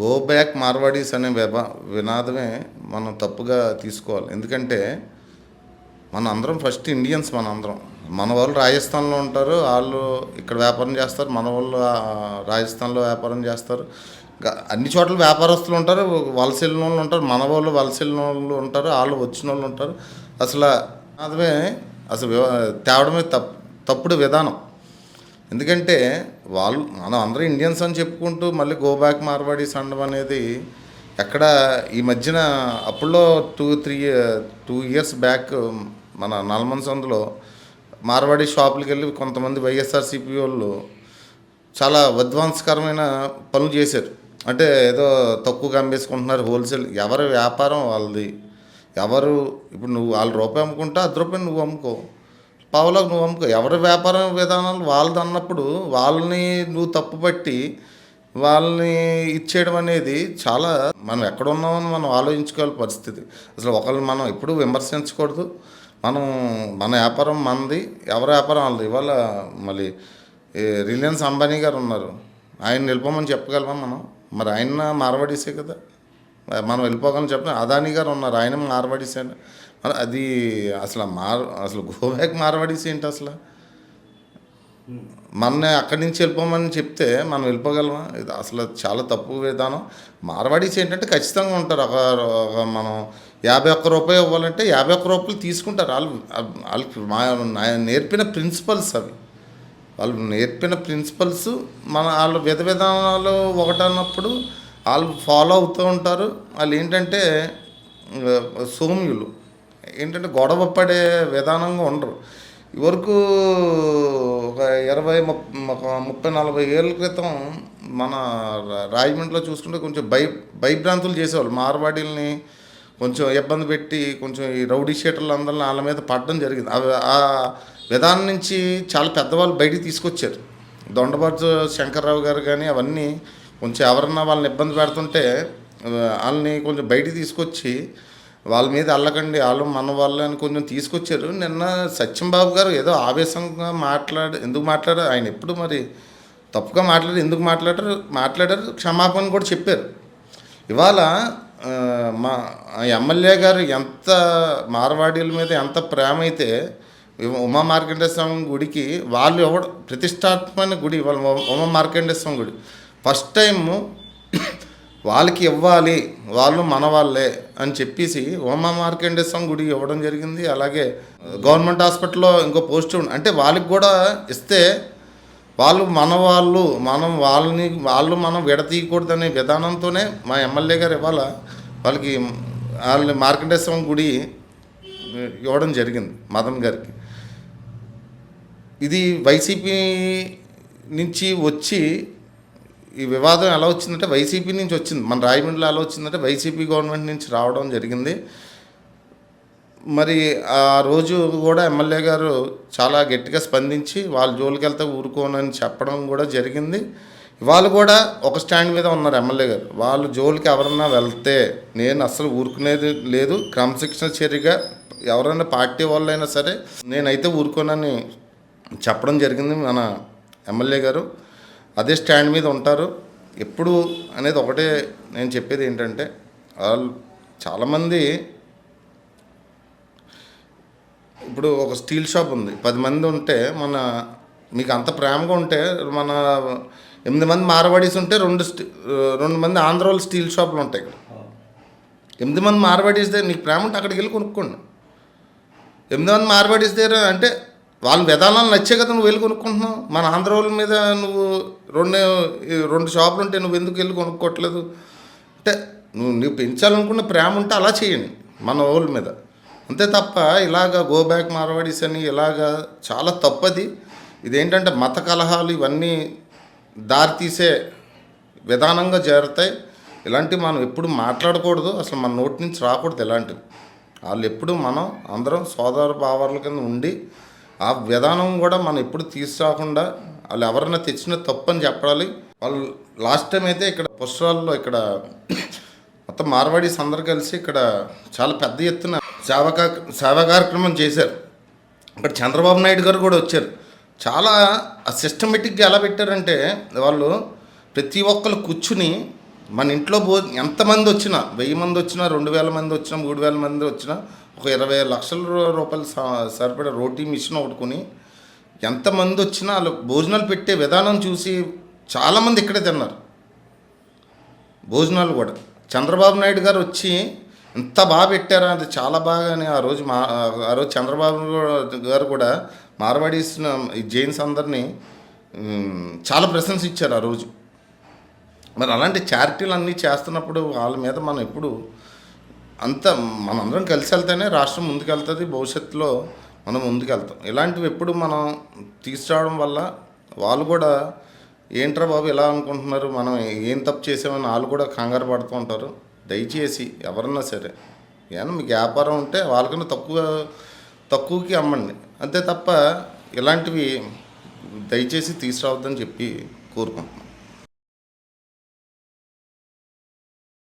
Go back Marwadis అనే వ్యవ వినాదమే మనం తప్పుగా తీసుకోవాలి. ఎందుకంటే మన అందరం ఫస్ట్ ఇండియన్స్ మన అందరం. మన వాళ్ళు రాజస్థాన్లో ఉంటారు వాళ్ళు ఇక్కడ వ్యాపారం చేస్తారు మన వాళ్ళు రాజస్థాన్లో వ్యాపారం చేస్తారు. అన్ని చోట్ల వ్యాపారస్తులు ఉంటారు వలస వాళ్ళు ఉంటారు మన వాళ్ళు వలస వాళ్ళు ఉంటారు వాళ్ళు వచ్చిన వాళ్ళు ఉంటారు. అసలు అదే అసలు తేవడమే తప్పు తప్పుడు విధానం. ఎందుకంటే వాళ్ళు మనం అందరూ ఇండియన్స్ అని చెప్పుకుంటూ మళ్ళీ గో బ్యాక్ మార్వాడీస్ అనడం అనేది ఎక్కడ ఈ మధ్యన అప్పుడులో two three two years back మన నల్మన్ సందులో మార్వాడి షాపులకి వెళ్ళి కొంతమంది వైఎస్ఆర్సీపీ వాళ్ళు చాలా విధ్వంసకరమైన పనులు చేశారు. అంటే ఏదో తక్కువగా అమ్మేసుకుంటున్నారు హోల్సేల్. ఎవరి వ్యాపారం వాళ్ళది. ఎవరు ఇప్పుడు నువ్వు వాళ్ళ రూపాయి అమ్ముకుంటా అది రూపాయి నువ్వు అమ్ముకో. పావులకు నువ్వు అమ్ముకో ఎవరి వ్యాపారం విధానాలు వాళ్ళది అన్నప్పుడు వాళ్ళని నువ్వు తప్పుపట్టి వాళ్ళని ఇచ్చేయడం అనేది చాలా మనం ఎక్కడున్నామని మనం ఆలోచించుకోవాలి పరిస్థితి. అసలు ఒకళ్ళు మనం ఎప్పుడూ విమర్శించకూడదు. మనం మన వ్యాపారం మనది ఎవరి వ్యాపారం వాళ్ళది. ఇవాళ మళ్ళీ రిలయన్స్ అంబానీ గారు ఉన్నారు. ఆయన వెళ్ళిపోమని చెప్పగలమా మనం? మరి ఆయన మార్వాడీసే కదా. మనం వెళ్ళిపోగానే చెప్పిన అదాని గారు ఉన్నారు. ఆయన మార్వాడీసే మరి అది అసలు మార్ అసలు గోవాకి మార్వాడీస్ ఏంటి అసలు? మన అక్కడి నుంచి వెళ్ళిపోమని చెప్తే మనం వెళ్ళిపోగలమా? ఇది అసలు చాలా తప్పు విధానం. మార్వాడీస్ ఏంటంటే ఖచ్చితంగా ఉంటారు. ఒక మనం యాభై ఒక్క రూపాయి ఇవ్వాలంటే యాభై ఒక్క రూపాయలు తీసుకుంటారు వాళ్ళు. వాళ్ళకి మా నేర్పిన ప్రిన్సిపల్స్ అవి. వాళ్ళు నేర్పిన ప్రిన్సిపల్స్ మన వాళ్ళ విధ విధానాలు ఒకటన్నప్పుడు వాళ్ళు ఫాలో అవుతూ ఉంటారు. వాళ్ళు ఏంటంటే సోమ్యులు సౌమ్యులు. ఏంటంటే గొడవ పడే విధానంగా ఉండరు. ఇవరకు ఒక ఇరవై ముప్పై నలభై ఏళ్ళ క్రితం మన రాజమండ్రిలో చూసుకుంటే కొంచెం భయ భయభ్రాంతులు చేసేవాళ్ళు. మార్వాడీల్ని కొంచెం ఇబ్బంది పెట్టి కొంచెం ఈ రౌడీ షీటర్లు అందరిని వాళ్ళ మీద పడడం జరిగింది. అవి ఆ విధానం నుంచి చాలా పెద్దవాళ్ళు బయటికి తీసుకొచ్చారు. దొండబాజు శంకర్రావు గారు కానీ అవన్నీ కొంచెం ఎవరన్నా వాళ్ళని ఇబ్బంది పెడుతుంటే వాళ్ళని కొంచెం బయటికి తీసుకొచ్చి వాళ్ళ మీద అల్లకండి వాళ్ళు మన వాళ్ళు అని కొంచెం తీసుకొచ్చారు. నిన్న సత్యంబాబు గారు ఏదో ఆవేశంగా మాట్లాడు ఎందుకు మాట్లాడారు? ఆయన ఎప్పుడు మరి తప్పుగా మాట్లాడారు ఎందుకు మాట్లాడారు? మాట్లాడారు క్షమాపణ కూడా చెప్పారు. ఇవాళ మా ఎమ్మెల్యే గారు ఎంత మార్వాడీల మీద ఎంత ప్రేమ అయితే ఉమా మార్కండేయ స్వామి గుడికి వాళ్ళు ఎవడు ప్రతిష్టాత్మక గుడి వాళ్ళ ఉమా మార్కండేయ స్వామి గుడి. ఫస్ట్ టైము వాళ్ళకి ఇవ్వాలి వాళ్ళు మన వాళ్ళే అని చెప్పేసి ఉమా మార్కండేయ స్వామి గుడి ఇవ్వడం జరిగింది. అలాగే గవర్నమెంట్ హాస్పిటల్లో ఇంకో పోస్ట్ అంటే వాళ్ళకి కూడా ఇస్తే వాళ్ళు మన వాళ్ళు మనం వాళ్ళని వాళ్ళు మనం విడతీయకూడదనే విధానంతోనే మా ఎమ్మెల్యే గారు ఇవాళ వాళ్ళకి వాళ్ళని మార్కండేశ్వరం గుడి ఇవ్వడం జరిగింది మదన్ గారికి. ఇది వైసీపీ నుంచి వచ్చి ఈ వివాదం ఎలా వచ్చిందంటే వైసీపీ నుంచి వచ్చింది. మన రాయమండ్రిలో ఎలా వచ్చిందంటే వైసీపీ గవర్నమెంట్ నుంచి రావడం జరిగింది. మరి ఆ రోజు కూడా ఎమ్మెల్యే గారు చాలా గట్టిగా స్పందించి వాళ్ళ జోలికి వెళ్తే ఊరుకోనని చెప్పడం కూడా జరిగింది. వాళ్ళు కూడా ఒక స్టాండ్ మీద ఉన్నారు ఎమ్మెల్యే గారు. వాళ్ళు జోలికి ఎవరన్నా వెళ్తే నేను అసలు ఊరుకునేది లేదు. క్రమశిక్షణ చర్యగా ఎవరైనా పార్టీ వాళ్ళైనా సరే నేనైతే ఊరుకోనని చెప్పడం జరిగింది మన ఎమ్మెల్యే గారు. అదే స్టాండ్ మీద ఉంటారు. ఎప్పుడు అనేది ఒకటే నేను చెప్పేది ఏంటంటే వాళ్ళు చాలామంది ఇప్పుడు ఒక స్టీల్ షాప్ ఉంది. పది మంది ఉంటే మన మీకు అంత ప్రేమగా ఉంటే మన ఎనిమిది మంది మార్వాడీస్ ఉంటే రెండు స్టీ రెండు మంది ఆంధ్రాలో స్టీల్ షాపులు ఉంటాయి ఇక్కడ. ఎనిమిది మంది మార్వాడీస్ దగ్గర నీకు ప్రేమ ఉంటే అక్కడికి వెళ్ళి కొనుక్కోండి. ఎనిమిది మంది మార్వాడీస్ దగ్గర అంటే వాళ్ళ విధానాలు నచ్చే కదా నువ్వు వెళ్ళి కొనుక్కుంటున్నావు? మన ఆంధ్ర వాళ్ళ మీద నువ్వు రెండు ఈ రెండు షాపులు ఉంటే నువ్వు ఎందుకు వెళ్ళి కొనుక్కోవట్లేదు? అంటే నువ్వు నువ్వు పెంచాలనుకున్న ప్రేమ ఉంటే అలా చేయండి మన వాళ్ళ మీద. అంతే తప్ప ఇలాగ గో బ్యాక్ మార్వాడీస్ అని ఇలాగా చాలా తప్పది. ఇదేంటంటే మత కలహాలు ఇవన్నీ దారితీసే విధానంగా చేరుతాయి. ఇలాంటివి మనం ఎప్పుడు మాట్లాడకూడదు అసలు మన నోటి నుంచి రాకూడదు ఇలాంటివి. వాళ్ళు ఎప్పుడు మనం అందరం సోదర భావాల కింద ఉండి ఆ విధానం కూడా మనం ఎప్పుడు తీసుకురాకుండా వాళ్ళు ఎవరైనా తెచ్చిన తప్పు అని చెప్పాలి వాళ్ళు లాస్ట్ టైం అయితే ఇక్కడ పుష్కరాల్లో ఇక్కడ మొత్తం మార్వాడీస్ అందరు కలిసి ఇక్కడ చాలా పెద్ద ఎత్తున సేవా సేవా కార్యక్రమం చేశారు. ఇక్కడ చంద్రబాబు నాయుడు గారు కూడా వచ్చారు. చాలా సిస్టమేటిక్గా ఎలా పెట్టారంటే వాళ్ళు ప్రతి ఒక్కరు కూర్చుని మన ఇంట్లో భో ఎంతమంది వచ్చినా వెయ్యి మంది వచ్చినా రెండు వేల మంది వచ్చినా మూడు వేల మంది వచ్చినా ఒక ఇరవై లక్షల రూపాయలు స- సరిపడే రోటీ మిషన్ ఒకటి కొని ఎంతమంది వచ్చినా వాళ్ళు భోజనాలు పెట్టే విధానం చూసి చాలామంది ఇక్కడే తిన్నారు. భోజనాలు కూడా. చంద్రబాబు నాయుడు గారు వచ్చి ఎంత బాగా పెట్టారా? అది చాలా బాగా అని ఆ రోజు మా ఆ రోజు చంద్రబాబు గారు కూడా మార్వాడీస్ ఈ జైన్స్ అందరినీ చాలా ప్రశంస ఇచ్చారు ఆ రోజు. మరి అలాంటి చారిటీలు అన్నీ చేస్తున్నప్పుడు వాళ్ళ మీద మనం ఎప్పుడు అంత మనందరం కలిసి వెళ్తేనే రాష్ట్రం ముందుకెళ్తుంది భవిష్యత్తులో మనం ముందుకెళ్తాం. ఇలాంటివి ఎప్పుడు మనం తీసుకురావడం వల్ల వాళ్ళు కూడా ఏంట్రా బాబు ఇలా అనుకుంటున్నారు మనం ఏం తప్పు చేసామని వాళ్ళు కూడా కంగారు పడుతూ ఉంటారు. దయచేసి ఎవరన్నా సరే ఏమన్నా మీకు వ్యాపారం ఉంటే వాళ్ళకన్నా తక్కువ తక్కువకి అమ్మండి. అంతే తప్ప ఇలాంటివి దయచేసి తీసుకురావద్దని చెప్పి కోరుకుంటున్నాను